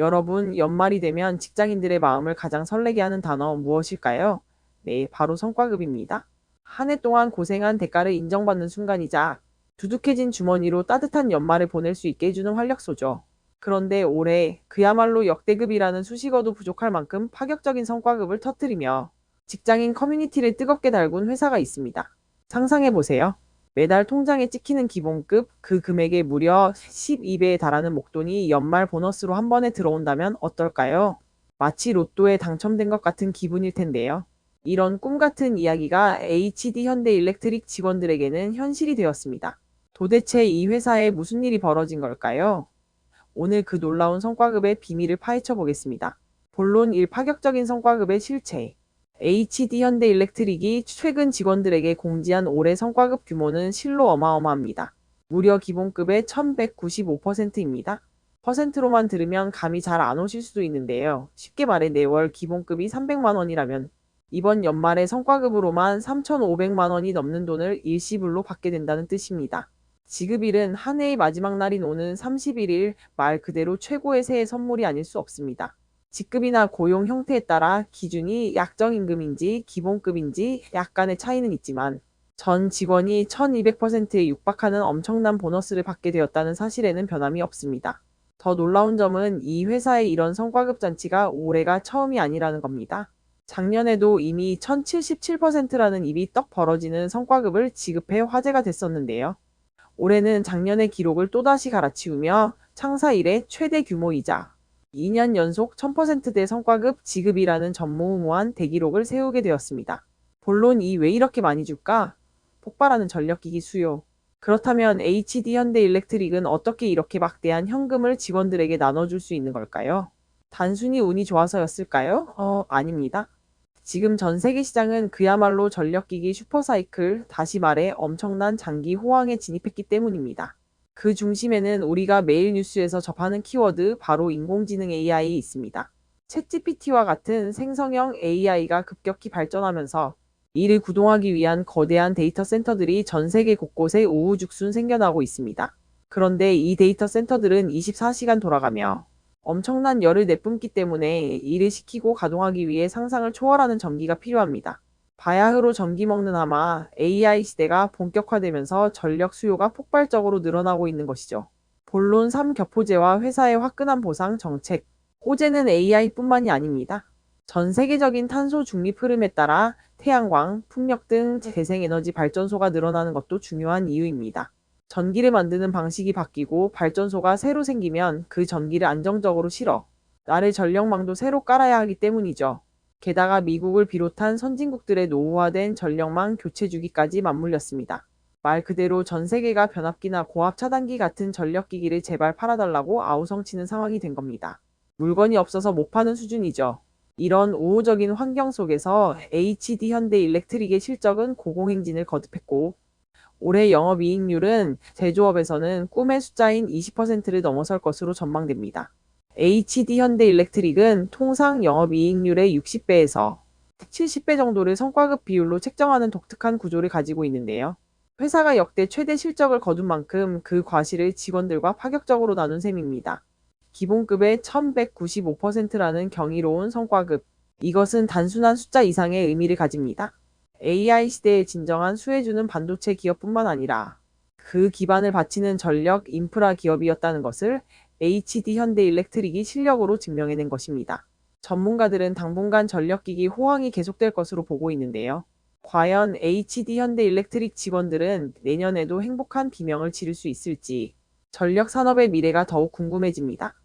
여러분, 연말이 되면 직장인들의 마음을 가장 설레게 하는 단어 무엇일까요? 네, 바로 성과급입니다. 한 해 동안 고생한 대가를 인정받는 순간이자 두둑해진 주머니로 따뜻한 연말을 보낼 수 있게 해주는 활력소죠. 그런데 올해 그야말로 역대급이라는 수식어도 부족할 만큼 파격적인 성과급을 터뜨리며 직장인 커뮤니티를 뜨겁게 달군 회사가 있습니다. 상상해보세요. 매달 통장에 찍히는 기본급 그 금액의 무려 12배에 달하는 목돈이 연말 보너스로 한 번에 들어온다면 어떨까요? 마치 로또에 당첨된 것 같은 기분일 텐데요. 이런 꿈 같은 이야기가 HD 현대 일렉트릭 직원들에게는 현실이 되었습니다. 도대체 이 회사에 무슨 일이 벌어진 걸까요? 오늘 그 놀라운 성과급의 비밀을 파헤쳐 보겠습니다. 본론 1 파격적인 성과급의 실체. HD 현대 일렉트릭이 최근 직원들에게 공지한 올해 성과급 규모는 실로 어마어마합니다. 무려 기본급의 1195%입니다. 퍼센트로만 들으면 감이 잘 안 오실 수도 있는데요. 쉽게 말해 내월 기본급이 300만 원이라면 이번 연말에 성과급으로만 3,500만 원이 넘는 돈을 일시불로 받게 된다는 뜻입니다. 지급일은 한 해의 마지막 날인 오는 31일 말 그대로 최고의 새해 선물이 아닐 수 없습니다. 직급이나 고용 형태에 따라 기준이 약정임금인지 기본급인지 약간의 차이는 있지만 전 직원이 1200%에 육박하는 엄청난 보너스를 받게 되었다는 사실에는 변함이 없습니다. 더 놀라운 점은 이 회사의 이런 성과급 잔치가 올해가 처음이 아니라는 겁니다. 작년에도 이미 1077%라는 입이 떡 벌어지는 성과급을 지급해 화제가 됐었는데요. 올해는 작년의 기록을 또다시 갈아치우며 창사 이래 최대 규모이자 2년 연속 1000%대 성과급 지급이라는 전무후무한 대기록을 세우게 되었습니다. 본론 이 왜 이렇게 많이 줄까? 폭발하는 전력기기 수요. 그렇다면 HD 현대 일렉트릭은 어떻게 이렇게 막대한 현금을 직원들에게 나눠줄 수 있는 걸까요? 단순히 운이 좋아서였을까요? 어, 아닙니다. 지금 전 세계 시장은 그야말로 전력기기 슈퍼사이클, 다시 말해 엄청난 장기 호황에 진입했기 때문입니다. 그 중심에는 우리가 매일 뉴스에서 접하는 키워드 바로 인공지능 AI이 있습니다. 챗GPT와 같은 생성형 AI가 급격히 발전하면서 이를 구동하기 위한 거대한 데이터 센터들이 전 세계 곳곳에 우후죽순 생겨나고 있습니다. 그런데 이 데이터 센터들은 24시간 돌아가며 엄청난 열을 내뿜기 때문에 일을 시키고 가동하기 위해 상상을 초월하는 전기가 필요합니다. 바야흐로 전기 먹는 아마 AI 시대가 본격화되면서 전력 수요가 폭발적으로 늘어나고 있는 것이죠. 본론 3격포제와 회사의 화끈한 보상 정책. 호재는 AI뿐만이 아닙니다. 전 세계적인 탄소 중립 흐름에 따라 태양광, 풍력 등 재생에너지 발전소가 늘어나는 것도 중요한 이유입니다. 전기를 만드는 방식이 바뀌고 발전소가 새로 생기면 그 전기를 안정적으로 실어 나를 전력망도 새로 깔아야 하기 때문이죠. 게다가 미국을 비롯한 선진국들의 노후화된 전력망 교체 주기까지 맞물렸습니다. 말 그대로 전 세계가 변압기나 고압 차단기 같은 전력기기를 제발 팔아달라고 아우성치는 상황이 된 겁니다. 물건이 없어서 못 파는 수준이죠. 이런 우호적인 환경 속에서 HD 현대 일렉트릭의 실적은 고공행진을 거듭했고 올해 영업이익률은 제조업에서는 꿈의 숫자인 20%를 넘어설 것으로 전망됩니다. HD 현대 일렉트릭은 통상 영업이익률의 60배에서 70배 정도를 성과급 비율로 책정하는 독특한 구조를 가지고 있는데요. 회사가 역대 최대 실적을 거둔 만큼 그 과실을 직원들과 파격적으로 나눈 셈입니다. 기본급의 1195%라는 경이로운 성과급. 이것은 단순한 숫자 이상의 의미를 가집니다. AI 시대에 진정한 수혜주는 반도체 기업뿐만 아니라 그 기반을 바치는 전력 인프라 기업이었다는 것을 HD 현대 일렉트릭이 실력으로 증명해낸 것입니다. 전문가들은 당분간 전력기기 호황이 계속될 것으로 보고 있는데요. 과연 HD 현대 일렉트릭 직원들은 내년에도 행복한 비명을 지를 수 있을지 전력 산업의 미래가 더욱 궁금해집니다.